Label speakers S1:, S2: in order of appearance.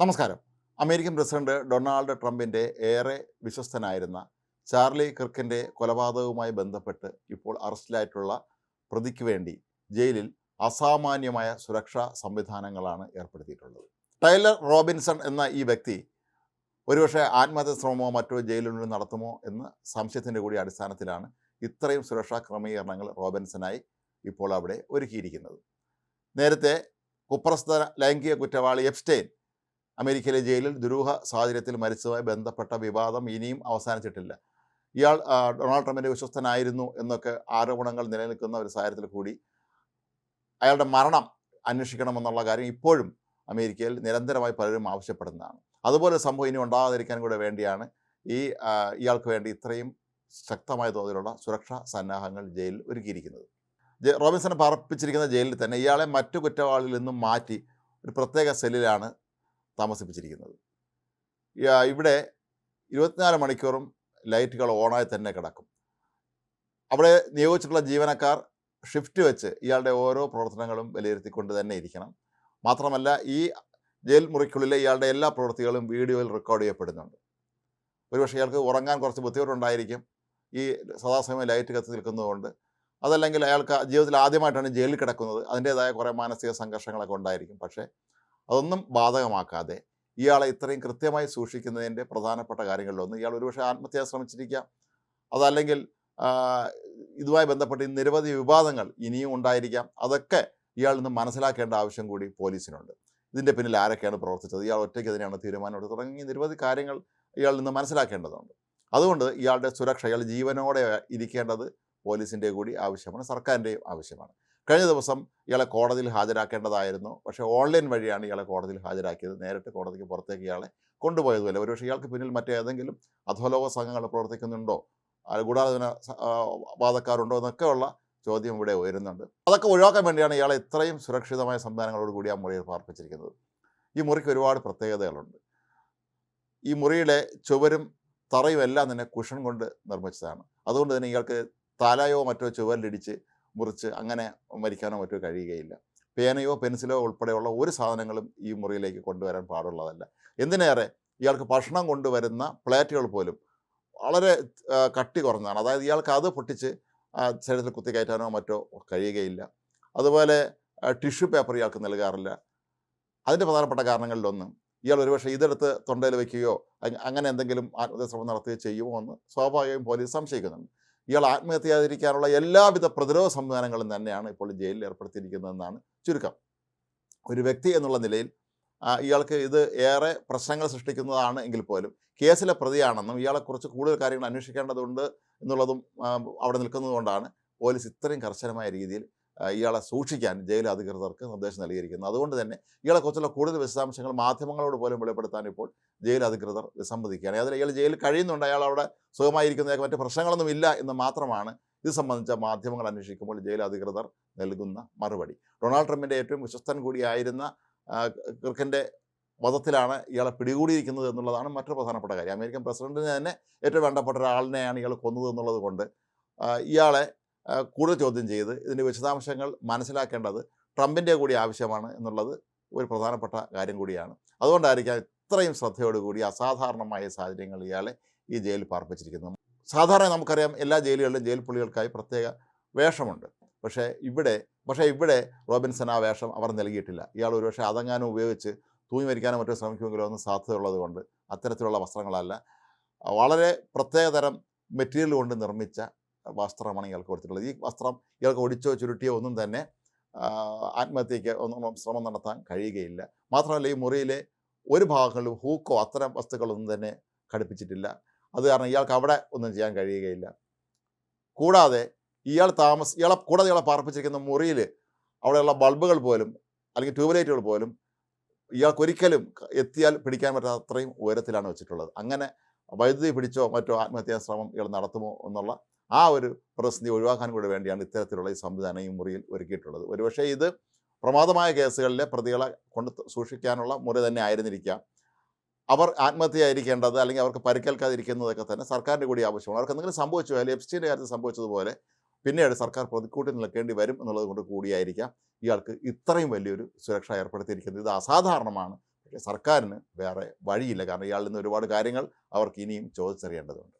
S1: നമസ്കാരം. American president Donald ട്രംപിന്റെ ഏറെ വിശ്വസ്തനായിരുന്ന ചാർലി കിർക്കിന്റെ കൊലപാതകവുമായി ബന്ധപ്പെട്ട് ഇപ്പോൾ അറസ്റ്റിലായിട്ടുള്ള പ്രതിക്ക് വേണ്ടി ജയിലിൽ അസാമാന്യമായ സുരക്ഷാ സംവിധാനങ്ങളാണ് ഏർപ്പെടുത്തിയിട്ടുള്ളത്. ടൈലർ റോബിൻസൺ എന്ന ഈ വ്യക്തി ഒരുപക്ഷെ ആത്മഹത്യ ശ്രമമോ മറ്റോ ജയിലിനുള്ളിൽ നടത്തുമോ എന്ന് സംശയത്തിന്റെ കൂടി അടിസ്ഥാനത്തിലാണ് ഇത്രയും സുരക്ഷാ ക്രമീകരണങ്ങൾ റോബിൻസനായി ഇപ്പോൾ അവിടെ ഒരുക്കിയിരിക്കുന്നത്. നേരത്തെ കുപ്രസ്ഥ ലൈംഗിക കുറ്റവാളി എപ്സ്റ്റൈൻ അമേരിക്കയിലെ ജയിലിൽ ദുരൂഹ സാഹചര്യത്തിൽ മരിച്ചതുമായി ബന്ധപ്പെട്ട വിവാദം ഇനിയും അവസാനിച്ചിട്ടില്ല. ഇയാൾ ഡൊണാൾഡ് ട്രംപിന്റെ വിശ്വസ്തനായിരുന്നു എന്നൊക്കെ ആരോപണങ്ങൾ നിലനിൽക്കുന്ന ഒരു സാഹചര്യത്തിൽ കൂടി അയാളുടെ മരണം അന്വേഷിക്കണമെന്നുള്ള കാര്യം ഇപ്പോഴും അമേരിക്കയിൽ നിരന്തരമായി പലരും ആവശ്യപ്പെടുന്നതാണ്. അതുപോലെ സംഭവം ഇനി ഉണ്ടാകാതിരിക്കാൻ കൂടെ വേണ്ടിയാണ് ഈ ഇയാൾക്ക് വേണ്ടി ഇത്രയും ശക്തമായ തോതിലുള്ള സുരക്ഷാ സന്നാഹങ്ങൾ ജയിലിൽ ഒരുക്കിയിരിക്കുന്നത്. റോബിൻസൺ പാർപ്പിച്ചിരിക്കുന്ന ജയിലിൽ തന്നെ ഇയാളെ മറ്റു കുറ്റവാളികളിൽ നിന്നും മാറ്റി ഒരു പ്രത്യേക സെല്ലിലാണ് താമസിപ്പിച്ചിരിക്കുന്നത്. ഇവിടെ ഇരുപത്തിനാല് മണിക്കൂറും ലൈറ്റുകൾ ഓണായി തന്നെ കിടക്കും. അവിടെ നിയോഗിച്ചിട്ടുള്ള ജീവനക്കാർ ഷിഫ്റ്റ് വെച്ച് ഇയാളുടെ ഓരോ പ്രവർത്തനങ്ങളും വിലയിരുത്തിക്കൊണ്ട് തന്നെ ഇരിക്കണം. മാത്രമല്ല ഈ ജയിൽ മുറിക്കുള്ളിലെ ഇയാളുടെ എല്ലാ പ്രവൃത്തികളും വീഡിയോയിൽ റെക്കോർഡ് ചെയ്യപ്പെടുന്നുണ്ട്. ഒരുപക്ഷെ ഇയാൾക്ക് ഉറങ്ങാൻ കുറച്ച് ബുദ്ധിമുട്ടുണ്ടായിരിക്കും. ഈ സദാസമയം ലൈറ്റ് കത്തി നിൽക്കുന്നതുകൊണ്ട്. അതല്ലെങ്കിൽ അയാൾക്ക് ജീവിതത്തിൽ ആദ്യമായിട്ടാണ് ജയിലിൽ കിടക്കുന്നത്. അതിന്റേതായ കുറേ മാനസിക സംഘർഷങ്ങളൊക്കെ ഉണ്ടായിരിക്കും. പക്ഷേ അതൊന്നും ബാധകമാക്കാതെ ഇയാളെ ഇത്രയും കൃത്യമായി സൂക്ഷിക്കുന്നതിന്റെ പ്രധാനപ്പെട്ട കാര്യങ്ങളിലൊന്ന് ഇയാൾ ഒരുപക്ഷെ ആത്മഹത്യ ശ്രമിച്ചിരിക്കാം. അതല്ലെങ്കിൽ ഇതുമായി ബന്ധപ്പെട്ട് നിരവധി വിവാദങ്ങൾ ഇനിയും ഉണ്ടായിരിക്കാം. അതൊക്കെ ഇയാൾ നിന്ന് മനസ്സിലാക്കേണ്ട ആവശ്യം കൂടി പോലീസിനുണ്ട്. ഇതിന്റെ പിന്നിൽ ആരൊക്കെയാണ് പ്രവർത്തിച്ചത്? ഇയാൾ ഒറ്റയ്ക്ക് തന്നെയാണ് തീരുമാനമെടുത്തത്. തുടങ്ങി നിരവധി കാര്യങ്ങൾ ഇയാൾ നിന്ന് മനസ്സിലാക്കേണ്ടതുണ്ട്. അതുകൊണ്ട് ഇയാളുടെ സുരക്ഷ ഇയാൾ ജീവനോടെ ഇരിക്കേണ്ടത് പോലീസിന്റെ കൂടി ആവശ്യമാണ് സർക്കാരിന്റെയും ആവശ്യമാണ്. കഴിഞ്ഞ ദിവസം ഇയാളെ കോടതിയിൽ ഹാജരാക്കേണ്ടതായിരുന്നു. പക്ഷേ ഓൺലൈൻ വഴിയാണ് ഇയാളെ കോടതിയിൽ ഹാജരാക്കിയത്. നേരിട്ട് കോടതിക്ക് പുറത്തേക്ക് ഇയാളെ കൊണ്ടുപോയതുമല്ല. ഒരുപക്ഷെ ഇയാൾക്ക് പിന്നിൽ മറ്റേതെങ്കിലും അധോലോക സംഘങ്ങൾ പ്രവർത്തിക്കുന്നുണ്ടോ? ഗൂഢാലോചന വാദക്കാരുണ്ടോ എന്നൊക്കെയുള്ള ചോദ്യം ഇവിടെ ഉയരുന്നുണ്ട്. അതൊക്കെ ഒഴിവാക്കാൻ വേണ്ടിയാണ് ഇയാളെ ഇത്രയും സുരക്ഷിതമായ സംവിധാനങ്ങളോട് കൂടി ആ മുറിയിൽ പാർപ്പിച്ചിരിക്കുന്നത്. ഈ മുറിക്ക് ഒരുപാട് പ്രത്യേകതകളുണ്ട്. ഈ മുറിയുടെ ചുവരും തറയും എല്ലാം തന്നെ കുഷൻ കൊണ്ട് നിർമ്മിച്ചതാണ്. അതുകൊണ്ട് തന്നെ ഇയാൾക്ക് തലയോ മറ്റോ ചുവരിലിടിച്ച് മുറിച്ച് അങ്ങനെ മരിക്കാനോ മറ്റോ കഴിയുകയില്ല. പേനയോ പെൻസിലോ ഉൾപ്പെടെയുള്ള ഒരു സാധനങ്ങളും ഈ മുറിയിലേക്ക് കൊണ്ടുവരാൻ പാടുള്ളതല്ല. എന്തിനേറെ ഇയാൾക്ക് ഭക്ഷണം കൊണ്ടുവരുന്ന പ്ലേറ്റുകൾ പോലും വളരെ കട്ടി കുറഞ്ഞതാണ്. അതായത് ഇയാൾക്ക് അത് പൊട്ടിച്ച് ശരീരത്തിൽ കുത്തിക്കയറ്റാനോ മറ്റോ കഴിയുകയില്ല. അതുപോലെ ടിഷ്യൂ പേപ്പർ ഇയാൾക്ക് നൽകാറില്ല. അതിന്റെ പ്രധാനപ്പെട്ട കാരണങ്ങളിലൊന്ന് ഇയാൾ ഒരുപക്ഷെ ഇതെടുത്ത് തൊണ്ടയിൽ വയ്ക്കുകയോ അങ്ങനെ എന്തെങ്കിലും ആത്മഹത്യ ശ്രമം നടത്തുകയോ ചെയ്യുമോ എന്ന് സ്വാഭാവികമായും പോലീസ് സംശയിക്കുന്നുണ്ട്. ഇയാൾ ആത്മഹത്യ ചെയ്യാതിരിക്കാനുള്ള എല്ലാവിധ പ്രതിരോധ സംവിധാനങ്ങളും തന്നെയാണ് ഇപ്പോൾ ജയിലിൽ ഏർപ്പെടുത്തിയിരിക്കുന്നതെന്നാണ് ചുരുക്കം. ഒരു വ്യക്തി എന്നുള്ള നിലയിൽ ഇയാൾക്ക് ഇത് ഏറെ പ്രശ്നങ്ങൾ സൃഷ്ടിക്കുന്നതാണ് എങ്കിൽ പോലും കേസിലെ പ്രതിയാണെന്നും ഇയാളെക്കുറിച്ച് കൂടുതൽ കാര്യങ്ങൾ അന്വേഷിക്കേണ്ടതുണ്ട് എന്നുള്ളതും അവിടെ നിൽക്കുന്നതുകൊണ്ടാണ് പോലീസ് ഇത്രയും കർശനമായ രീതിയിൽ ഇയാളെ സൂക്ഷിക്കാൻ ജയിൽ അധികൃതർക്ക് നിർദ്ദേശം നൽകിയിരിക്കുന്നത്. അതുകൊണ്ട് തന്നെ ഇയാളെക്കുറിച്ചുള്ള കൂടുതൽ വിശദാംശങ്ങൾ മാധ്യമങ്ങളോട് പോലും വെളിപ്പെടുത്താൻ ഇപ്പോൾ ജയിൽ അധികൃതർ വിസമ്മതിക്കുകയാണ്. അതിൽ ഇയാൾ ജയിലിൽ കഴിയുന്നുണ്ട്. അയാൾ അവിടെ സുഖമായിരിക്കുന്നതൊക്കെ മറ്റ് പ്രശ്നങ്ങളൊന്നും ഇല്ല എന്ന് മാത്രമാണ് ഇത് സംബന്ധിച്ച മാധ്യമങ്ങൾ അന്വേഷിക്കുമ്പോൾ ജയിൽ അധികൃതർ നൽകുന്ന മറുപടി. ഡൊണാൾഡ് ട്രംപിന്റെ ഏറ്റവും വിശ്വസ്തൻ കൂടിയായിരുന്ന ക്രിക്കന്റെ വധത്തിലാണ് ഇയാളെ പിടികൂടിയിരിക്കുന്നത് എന്നുള്ളതാണ് മറ്റൊരു പ്രധാനപ്പെട്ട കാര്യം. അമേരിക്കൻ പ്രസിഡന്റിന് തന്നെ ഏറ്റവും വേണ്ടപ്പെട്ട ഒരാളിനെയാണ് ഇയാൾ കൊന്നത് എന്നുള്ളത് കൊണ്ട് ഇയാളെ കൂടുതൽ ചോദ്യം ചെയ്ത് ഇതിന്റെ വിശദാംശങ്ങൾ മനസ്സിലാക്കേണ്ടത് ട്രംപിന്റെ കൂടി ആവശ്യമാണ് എന്നുള്ളത് ഒരു പ്രധാനപ്പെട്ട കാര്യം കൂടിയാണ്. അതുകൊണ്ടായിരിക്കാം ഇത്രയും ശ്രദ്ധയോടുകൂടി അസാധാരണമായ സാഹചര്യങ്ങൾ ഇയാളെ ഈ ജയിലിൽ പാർപ്പിച്ചിരിക്കുന്നു. സാധാരണ നമുക്കറിയാം എല്ലാ ജയിലുകളിലും ജയിൽ പുള്ളികൾക്കായി പ്രത്യേക വേഷമുണ്ട്. പക്ഷേ ഇവിടെ പക്ഷേ ഇവിടെ റോബിൻസൺ ആ വേഷം അവർ നൽകിയിട്ടില്ല. ഇയാൾ ഒരുപക്ഷെ അതങ്ങാനും ഉപയോഗിച്ച് തൂങ്ങി മരിക്കാനോ മറ്റോ ശ്രമിക്കുമെങ്കിലോ ഒന്നും സാധ്യതയുള്ളത് കൊണ്ട് അത്തരത്തിലുള്ള വസ്ത്രങ്ങളല്ല. വളരെ പ്രത്യേകതരം മെറ്റീരിയൽ കൊണ്ട് നിർമ്മിച്ച വസ്ത്രമാണ് ഇയാൾക്ക് കൊടുത്തിട്ടുള്ളത്. ഈ വസ്ത്രം ഇയാൾക്ക് ഒടിച്ചോ ചുരുട്ടിയോ ഒന്നും തന്നെ ആത്മഹത്യയ്ക്ക് ഒന്നും ശ്രമം നടത്താൻ കഴിയുകയില്ല. മാത്രമല്ല ഈ മുറിയിലെ ഒരു ഭാഗങ്ങളിലും ഹൂക്കോ അത്തരം വസ്തുക്കളൊന്നും തന്നെ ഘടിപ്പിച്ചിട്ടില്ല. അത് കാരണം ഇയാൾക്ക് അവിടെ ഒന്നും ചെയ്യാൻ കഴിയുകയില്ല. കൂടാതെ ഇയാൾ താമസ ഇയാളെ കൂടാതെ ഇയാളെ പാർപ്പിച്ചിരിക്കുന്ന മുറിയിൽ അവിടെയുള്ള ബൾബുകൾ പോലും അല്ലെങ്കിൽ ട്യൂബ്ലൈറ്റുകൾ പോലും ഇയാൾക്കൊരിക്കലും എത്തിയാൽ പിടിക്കാൻ പറ്റാത്ത അത്രയും ഉയരത്തിലാണ് വെച്ചിട്ടുള്ളത്. അങ്ങനെ വൈദ്യുതി പിടിച്ചോ മറ്റോ ആത്മഹത്യാ ശ്രമം ഇയാൾ നടത്തുമോ എന്നുള്ള ആ ഒരു പ്രതിസന്ധി ഒഴിവാക്കാൻ കൂടി വേണ്ടിയാണ് ഇത്തരത്തിലുള്ള ഈ സംവിധാനം ഈ മുറിയിൽ ഒരുക്കിയിട്ടുള്ളത്. ഒരുപക്ഷേ ഇത് പ്രമാദമായ കേസുകളിലെ പ്രതികളെ കൊണ്ട് സൂക്ഷിക്കാനുള്ള മുറി തന്നെ ആയിരുന്നിരിക്കാം. അവർ ആത്മഹത്യയായിരിക്കേണ്ടത് അല്ലെങ്കിൽ അവർക്ക് പരിക്കേൽക്കാതിരിക്കുന്നതൊക്കെ തന്നെ സർക്കാരിന്റെ കൂടി ആവശ്യമാണ്. അവർക്ക് എന്തെങ്കിലും സംഭവിച്ചു അല്ലെങ്കിൽ എഫ്സ്റ്റിന്റെ കാര്യത്തിൽ സംഭവിച്ചതുപോലെ പിന്നീട് സർക്കാർ പ്രതിക്കൂട്ടിൽ നിൽക്കേണ്ടി വരും എന്നുള്ളത് കൊണ്ട് കൂടിയായിരിക്കാം ഇയാൾക്ക് ഇത്രയും വലിയൊരു സുരക്ഷ ഏർപ്പെടുത്തിയിരിക്കുന്നത്. ഇത് അസാധാരണമാണ്. പക്ഷേ സർക്കാരിന് വേറെ വഴിയില്ല. കാരണം ഇയാളിൽ നിന്ന് ഒരുപാട് കാര്യങ്ങൾ അവർക്ക് ഇനിയും ചോദിച്ചറിയേണ്ടതുണ്ട്.